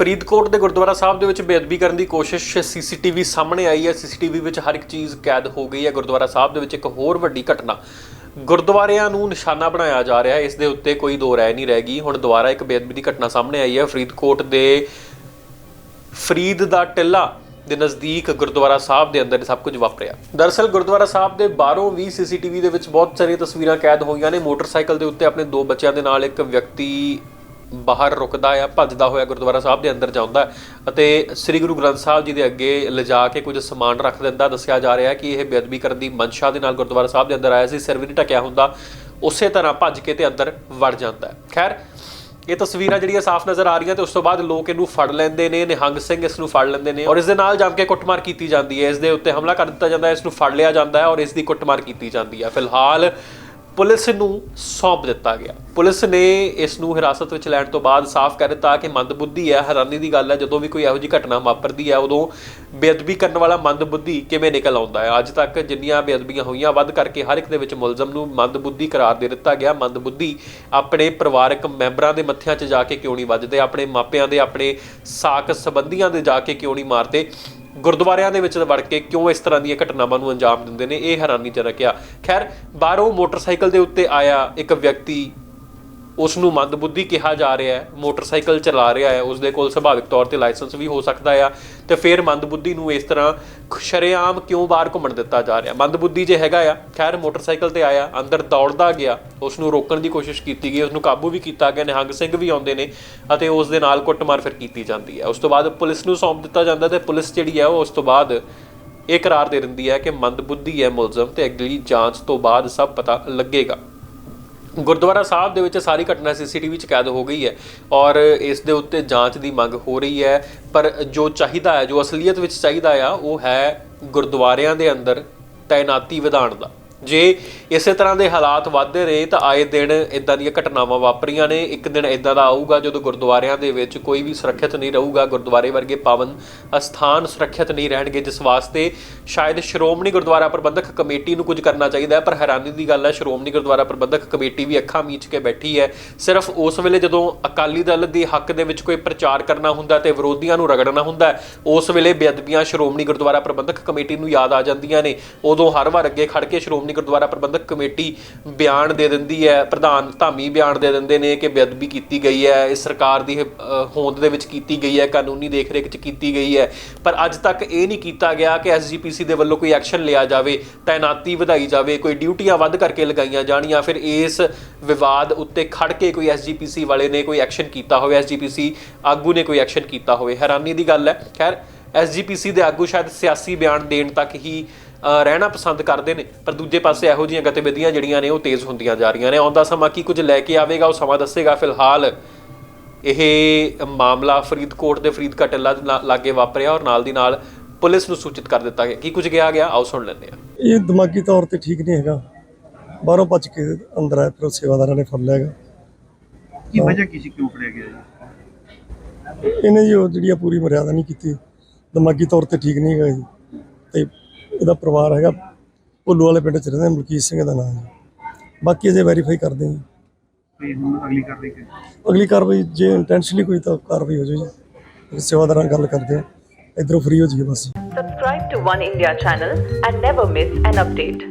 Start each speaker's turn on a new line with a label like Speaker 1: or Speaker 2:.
Speaker 1: ਫਰੀਦਕੋਟ ਦੇ ਗੁਰਦੁਆਰਾ ਸਾਹਿਬ ਦੇ ਵਿੱਚ ਬੇਅਦਬੀ ਕਰਨ ਦੀ ਕੋਸ਼ਿਸ਼ ਸੀਸੀਟੀਵੀ ਸਾਹਮਣੇ ਆਈ ਹੈ। ਸੀਸੀਟੀਵੀ ਵਿੱਚ ਹਰ ਇੱਕ ਚੀਜ਼ ਕੈਦ ਹੋ ਗਈ ਹੈ। ਗੁਰਦੁਆਰਾ ਸਾਹਿਬ ਦੇ ਵਿੱਚ ਇੱਕ ਹੋਰ ਵੱਡੀ ਘਟਨਾ। ਗੁਰਦੁਆਰਿਆਂ ਨੂੰ ਨਿਸ਼ਾਨਾ ਬਣਾਇਆ ਜਾ ਰਿਹਾ ਹੈ। ਇਸ ਦੇ ਉੱਤੇ ਕੋਈ ਦੋ ਰਾਏ ਨਹੀਂ ਰਹਿ ਗਈ। ਹੁਣ ਦੁਬਾਰਾ ਇੱਕ ਬੇਅਦਬੀ ਦੀ ਘਟਨਾ ਸਾਹਮਣੇ ਆਈ ਹੈ। ਫਰੀਦਕੋਟ ਦੇ ਫਰੀਦ ਦਾ ਟਿੱਲਾ ਦੇ ਨਜ਼ਦੀਕ ਗੁਰਦੁਆਰਾ ਸਾਹਿਬ ਦੇ ਅੰਦਰ ਸਭ ਕੁਝ ਵਾਪਰਿਆ। ਦਰਅਸਲ ਗੁਰਦੁਆਰਾ ਸਾਹਿਬ ਦੇ ਬਾਹਰੋਂ ਵੀ ਸੀਸੀਟੀਵੀ ਦੇ ਵਿੱਚ ਬਹੁਤ ਸਾਰੀਆਂ ਤਸਵੀਰਾਂ ਕੈਦ ਹੋਈਆਂ ਨੇ। ਮੋਟਰਸਾਈਕਲ ਦੇ ਉੱਤੇ ਆਪਣੇ ਦੋ ਬੱਚਿਆਂ ਦੇ ਨਾਲ ਇੱਕ ਵਿਅਕਤੀ ਬਾਹਰ ਰੁਕਦਾ ਆ, ਭੱਜਦਾ ਹੋਇਆ ਗੁਰਦੁਆਰਾ ਸਾਹਿਬ ਦੇ ਅੰਦਰ ਜਾਂਦਾ ਅਤੇ ਸ੍ਰੀ ਗੁਰੂ ਗ੍ਰੰਥ ਸਾਹਿਬ ਜੀ ਦੇ ਅੱਗੇ ਲਿਜਾ ਕੇ ਕੁਝ ਸਮਾਨ ਰੱਖ ਦਿੰਦਾ। ਦੱਸਿਆ ਜਾ ਰਿਹਾ ਕਿ ਇਹ ਬੇਅਦਬੀ ਕਰਨ ਦੀ ਮਨਸ਼ਾ ਦੇ ਨਾਲ ਗੁਰਦੁਆਰਾ ਸਾਹਿਬ ਦੇ ਅੰਦਰ ਆਇਆ ਸੀ, ਸਿਰ ਵੀ ਨਹੀਂ ਢਕਿਆ ਹੁੰਦਾ। ਉਸੇ ਤਰ੍ਹਾਂ ਭੱਜ ਕੇ ਤੇ ਅੰਦਰ ਵੜ ਜਾਂਦਾ ਖੈਰ, ਇਹ ਤਸਵੀਰਾਂ ਜਿਹੜੀਆਂ ਸਾਫ਼ ਨਜ਼ਰ ਆ ਰਹੀਆਂ ਤੇ ਉਸ ਤੋਂ ਬਾਅਦ ਲੋਕ ਇਹਨੂੰ ਫੜ ਲੈਂਦੇ ਨੇ, ਨਿਹੰਗ ਸਿੰਘ ਇਸ ਨੂੰ ਫੜ ਲੈਂਦੇ ਨੇ ਔਰ ਇਸ ਦੇ ਨਾਲ ਜੰਮ ਕੇ ਕੁੱਟਮਾਰ ਕੀਤੀ ਜਾਂਦੀ ਹੈ। ਇਸ ਦੇ ਉੱਤੇ ਹਮਲਾ ਕਰ ਦਿੱਤਾ ਜਾਂਦਾ ਹੈ, ਇਸ ਨੂੰ ਫੜ ਲਿਆ ਜਾਂਦਾ ਹੈ ਔਰ ਇਸ ਦੀ ਕੁੱਟਮਾਰ ਕੀਤੀ ਜਾਂਦੀ ਹੈ। ਫਿਲਹਾਲ ਪੁਲਿਸ ਨੂੰ ਸੌਂਪ ਦਿੱਤਾ ਗਿਆ। ਪੁਲਿਸ ਨੇ ਇਸ ਨੂੰ ਹਿਰਾਸਤ ਵਿੱਚ ਲੈਣ ਤੋਂ ਬਾਅਦ ਸਾਫ਼ ਕਰ ਦਿੱਤਾ ਕਿ ਮੰਦਬੁੱਧੀ ਹੈ, ਹੈਰਾਨੀ ਦੀ ਗੱਲ ਹੈ, ਜਦੋਂ ਵੀ ਕੋਈ ਇਹੋ ਜਿਹੀ ਘਟਨਾ ਵਾਪਰਦੀ ਹੈ, ਉਦੋਂ ਬੇਅਦਬੀ ਕਰਨ ਵਾਲਾ ਮੰਦਬੁੱਧੀ ਕਿਵੇਂ ਨਿਕਲ ਆਉਂਦਾ ਹੈ? ਅੱਜ ਤੱਕ ਜਿੰਨੀਆਂ ਬੇਅਦਬੀਆਂ ਹੋਈਆਂ, ਵੱਧ ਕਰਕੇ ਹਰ ਇੱਕ ਦੇ ਵਿੱਚ ਮੁਲਜ਼ਮ ਨੂੰ ਮੰਦਬੁੱਧੀ ਕਰਾਰ ਦੇ ਦਿੱਤਾ ਗਿਆ। ਮੰਦਬੁੱਧੀ ਆਪਣੇ ਪਰਿਵਾਰਕ ਮੈਂਬਰਾਂ ਦੇ ਮੱਥਿਆਂ 'ਚ ਜਾ ਕੇ ਕਿਉਂ ਨਹੀਂ ਵੱਜਦੇ? ਆਪਣੇ ਮਾਪਿਆਂ ਦੇ, ਆਪਣੇ ਸਾਕ ਸੰਬੰਧੀਆਂ ਦੇ ਜਾ ਕੇ ਕਿਉਂ ਨਹੀਂ ਮਾਰਦੇ? ਗੁਰਦੁਆਰਿਆਂ ਦੇ ਵਿੱਚ ਵੜ ਕੇ ਕਿਉਂ ਇਸ ਤਰ੍ਹਾਂ ਦੀਆਂ ਘਟਨਾਵਾਂ ਨੂੰ ਅੰਜਾਮ ਦਿੰਦੇ ਨੇ? ਇਹ ਹੈਰਾਨੀਜਨਕ ਆ। ਖੈਰ, ਬਾਹਰੋਂ ਮੋਟਰਸਾਈਕਲ ਦੇ ਉੱਤੇ ਆਇਆ ਇੱਕ ਵਿਅਕਤੀ ਉਸ ਨੂੰ ਮੰਦਬੁੱਧੀ ਕਿਹਾ ਜਾ ਰਿਹਾ ਹੈ, ਮੋਟਰਸਾਈਕਲ ਚਲਾ ਰਿਹਾ ਹੈ ਉਸ ਦੇ ਕੋਲ ਸੁਭਾਵਿਕ ਤੌਰ ਤੇ ਲਾਇਸੈਂਸ ਵੀ ਹੋ ਸਕਦਾ ਆ। ਤੇ ਫਿਰ ਮੰਦਬੁੱਧੀ ਨੂੰ ਇਸ ਤਰ੍ਹਾਂ ਸ਼ਰੇਆਮ ਕਿਉਂ ਬਾਹਰ ਘੁੰਮਣ ਦਿੱਤਾ ਜਾ ਰਿਹਾ? ਮੰਦਬੁੱਧੀ ਜੇ ਹੈਗਾ ਆ, ਖੈਰ ਮੋਟਰਸਾਈਕਲ ਤੇ ਆਇਆ, ਅੰਦਰ ਦੌੜਦਾ ਗਿਆ ਉਸ ਨੂੰ ਰੋਕਣ ਦੀ ਕੋਸ਼ਿਸ਼ ਕੀਤੀ ਗਈ ਉਸ ਨੂੰ ਕਾਬੂ ਵੀ ਕੀਤਾ ਗਿਆ, ਨਿਹੰਗ ਸਿੰਘ ਵੀ ਆਉਂਦੇ ਨੇ ਅਤੇ ਉਸ ਦੇ ਨਾਲ ਕੁੱਟਮਾਰ ਫਿਰ ਕੀਤੀ ਜਾਂਦੀ ਹੈ। ਉਸ ਤੋਂ ਬਾਅਦ ਪੁਲਿਸ ਨੂੰ ਸੌਂਪ ਦਿੱਤਾ ਜਾਂਦਾ ਤੇ ਪੁਲਿਸ ਜਿਹੜੀ ਹੈ ਉਹ ਉਸ ਤੋਂ ਬਾਅਦ ਇਹ ਕਰਾਰ ਦੇ ਦਿੰਦੀ ਹੈ ਕਿ ਮੰਦਬੁੱਧੀ ਹੈ ਮੁਲਜ਼ਮ ਤੇ ਅਗਲੀ ਜਾਂਚ ਤੋਂ ਬਾਅਦ ਸਭ ਪਤਾ ਲੱਗੇਗਾ। ਗੁਰਦੁਆਰਾ ਸਾਹਿਬ ਦੇ ਵਿੱਚ ਸਾਰੀ ਘਟਨਾ ਸੀਸੀਟੀਵੀ 'ਚ ਕੈਦ ਹੋ ਗਈ ਹੈ ਔਰ ਇਸ ਦੇ ਉੱਤੇ ਜਾਂਚ ਦੀ ਮੰਗ ਹੋ ਰਹੀ ਹੈ। ਪਰ ਜੋ ਚਾਹੀਦਾ ਹੈ, ਜੋ ਅਸਲੀਅਤ ਵਿੱਚ ਚਾਹੀਦਾ ਆ, ਉਹ ਹੈ ਗੁਰਦੁਆਰਿਆਂ ਦੇ ਅੰਦਰ ਤਾਇਨਾਤੀ ਵਿਧਾਨ ਦਾ। ਜੇ ਇਸੇ ਤਰ੍ਹਾਂ ਦੇ ਹਾਲਾਤ ਵੱਧਦੇ ਰਹੇ ਤਾਂ ਆਏ ਦਿਨ ਇਦਾਂ ਦੀਆਂ ਘਟਨਾਵਾਂ ਵਾਪਰੀਆਂ ਨੇ। ਇੱਕ ਦਿਨ ਇਦਾਂ ਦਾ ਆਊਗਾ ਜਦੋਂ ਗੁਰਦੁਆਰਿਆਂ ਦੇ ਵਿੱਚ ਕੋਈ ਵੀ ਸੁਰੱਖਿਅਤ ਨਹੀਂ ਰਹੂਗਾ। ਗੁਰਦੁਆਰੇ ਵਰਗੇ ਪਾਵਨ ਅਸਥਾਨ ਸੁਰੱਖਿਅਤ ਨਹੀਂ ਰਹਿਣਗੇ, ਜਿਸ ਵਾਸਤੇ ਸ਼ਾਇਦ ਸ਼੍ਰੋਮਣੀ ਗੁਰਦੁਆਰਾ ਪ੍ਰਬੰਧਕ ਕਮੇਟੀ ਨੂੰ ਕੁਝ ਕਰਨਾ ਚਾਹੀਦਾ ਹੈ। ਪਰ ਹੈਰਾਨੀ ਦੀ ਗੱਲ ਹੈ, ਸ਼੍ਰੋਮਣੀ ਗੁਰਦੁਆਰਾ ਪ੍ਰਬੰਧਕ ਕਮੇਟੀ ਵੀ ਅੱਖਾਂ ਮੀਚ ਕੇ ਬੈਠੀ ਹੈ। ਸਿਰਫ ਉਸ ਵੇਲੇ ਜਦੋਂ ਅਕਾਲੀ ਦਲ ਦੇ ਹੱਕ ਦੇ ਵਿੱਚ ਕੋਈ ਪ੍ਰਚਾਰ ਕਰਨਾ ਹੁੰਦਾ ਤੇ ਵਿਰੋਧੀਆਂ ਨੂੰ ਰਗੜਨਾ ਹੁੰਦਾ ਉਸ ਵੇਲੇ ਬੇਅਦਬੀਆਂ ਸ਼੍ਰੋਮਣੀ ਗੁਰਦੁਆਰਾ ਪ੍ਰਬੰਧਕ ਕਮੇਟੀ ਨੂੰ ਯਾਦ ਆ ਜਾਂਦੀਆਂ ਨੇ। ਉਦੋਂ ਹਰ ਵਾਰ ਅੱਗੇ ਖੜ ਕੇ ਸ਼੍ਰੋਮਣੀ ਗੁਰਦੁਆਰਾ ਪ੍ਰਬੰਧਕ ਕਮੇਟੀ ਬਿਆਨ ਦੇ ਦਿੰਦੀ ਹੈ, ਪ੍ਰਧਾਨ ਧਾਮੀ ਬਿਆਨ ਦੇ ਦਿੰਦੇ ਨੇ ਕਿ ਬੇਅਦਬੀ ਕੀਤੀ ਗਈ ਹੈ ਇਸ ਸਰਕਾਰ ਦੀ ਹੋਂਦ ਦੇ ਵਿੱਚ ਕੀਤੀ ਗਈ ਹੈ, ਕਾਨੂੰਨੀ ਦੇਖਰੇਖ 'ਚ ਕੀਤੀ ਗਈ ਹੈ। ਪਰ ਅੱਜ ਤੱਕ ਇਹ ਨਹੀਂ ਕੀਤਾ ਗਿਆ ਕਿ ਐਸਜੀਪੀਸੀ ਦੇ ਵੱਲੋਂ ਕੋਈ ਐਕਸ਼ਨ ਲਿਆ ਜਾਵੇ, ਤਾਇਨਾਤੀ ਵਧਾਈ ਜਾਵੇ, ਕੋਈ ਡਿਊਟੀਆਂ ਵੱਧ ਕਰਕੇ ਲਗਾਈਆਂ ਜਾਣ ਜਾਂ ਫਿਰ ਇਸ ਵਿਵਾਦ ਉੱਤੇ ਖੜ ਕੇ ਕੋਈ ਐਸਜੀਪੀਸੀ ਵਾਲੇ ਨੇ ਕੋਈ ਐਕਸ਼ਨ ਕੀਤਾ ਹੋਵੇ ਐਸਜੀਪੀਸੀ ਆਗੂ ਨੇ ਕੋਈ ਐਕਸ਼ਨ ਕੀਤਾ ਹੋਵੇ। ਹੈਰਾਨੀ ਦੀ ਗੱਲ ਹੈ। ਖੈਰ ਐਸਜੀਪੀਸੀ ਦੇ ਆਗੂ ਸ਼ਾਇਦ ਸਿਆਸੀ ਬਿਆਨ ਦੇਣ ਤੱਕ ਹੀ ਰਹਿਣਾ ਪਸੰਦ ਕਰਦੇ ਨੇ ਪਰ ਦੂਜੇ ਪਾਸੇ ਇਹੋ ਜਿਹੀਆਂ ਗਤੀਵਿਧੀਆਂ ਜਿਹੜੀਆਂ ਨੇ ਉਹ ਤੇਜ਼ ਹੁੰਦੀਆਂ ਜਾ ਰਹੀਆਂ ਨੇ। ਆਉਂਦਾ ਸਮਾਂ ਕੀ ਕੁਝ ਲੈ ਕੇ ਆਵੇਗਾ ਉਹ ਸਮਾਂ ਦੱਸੇਗਾ। ਫਿਲਹਾਲ ਇਹ ਮਾਮਲਾ ਫਰੀਦਕੋਟ ਦੇ ਫਰੀਦ ਕਟਲਾ ਲਾਗੇ ਵਾਪਰਿਆ ਔਰ ਨਾਲ ਦੀ ਨਾਲ ਪੁਲਿਸ ਨੂੰ ਸੂਚਿਤ ਕਰ ਦਿੱਤਾ ਗਿਆ। ਕੀ ਕੁਝ ਕਿਹਾ ਗਿਆ? ਆਓ ਸੁਣ ਲੈਂਦੇ ਹਾਂ।
Speaker 2: ਇਹ ਦਿਮਾਗੀ ਤੌਰ ਤੇ ਠੀਕ ਨਹੀਂ ਹੈਗਾ। ਬਾਹਰੋਂ ਭੱਜ ਕੇ ਅੰਦਰ ਆਇਆ ਫਿਰ ਸੇਵਾਦਾਰਾਂ ਨੇ ਫੜ ਲਿਆ ਹੈਗਾ।
Speaker 3: ਕੀ ਵਜ੍ਹਾ ਕੀ ਸੀ? ਕਿਉਂ ਫੜਿਆ ਗਿਆ ਜੀ?
Speaker 2: ਇਹਨੇ ਜੀ ਉਹ ਜਿਹੜੀ ਆ ਪੂਰੀ ਮਰਿਆਦਾ ਨਹੀਂ ਕੀਤੀ। ਦਿਮਾਗੀ ਤੌਰ ਤੇ ਠੀਕ ਨਹੀਂ ਹੈਗਾ ਜੀ। ਤੇ ਇਹਦਾ ਪਰਿਵਾਰ ਹੈਗਾ ਭੁੱਲੂ ਵਾਲੇ ਪਿੰਡ ਚ ਰਹਿੰਦਾ ਮਲਕੀਤ ਸਿੰਘ ਦਾ ਨਾਮ ਹੈ। ਬਾਕੀ ਅਜੇ ਵੈਰੀਫਾਈ ਕਰਦੇ ਹਾਂ
Speaker 3: ਤੇ ਹੁਣ ਅਗਲੀ ਕਾਰਵਾਈ ਕੀ
Speaker 2: ਅਗਲੀ ਕਾਰਵਾਈ ਜੇ ਇੰਟੈਂਸ਼ਨਲੀ ਕੋਈ ਤਾਂ ਕਾਰਵਾਈ ਹੋ ਜਾਊਗੀ ਸੇਵਾਦਾਰਾਂ ਨਾਲ ਗੱਲ ਕਰਦੇ ਹਾਂ ਇਧਰੋਂ ਫ੍ਰੀ ਹੋ ਜਾਈਏ ਬਸ।
Speaker 4: Subscribe to One India channel and never miss an update.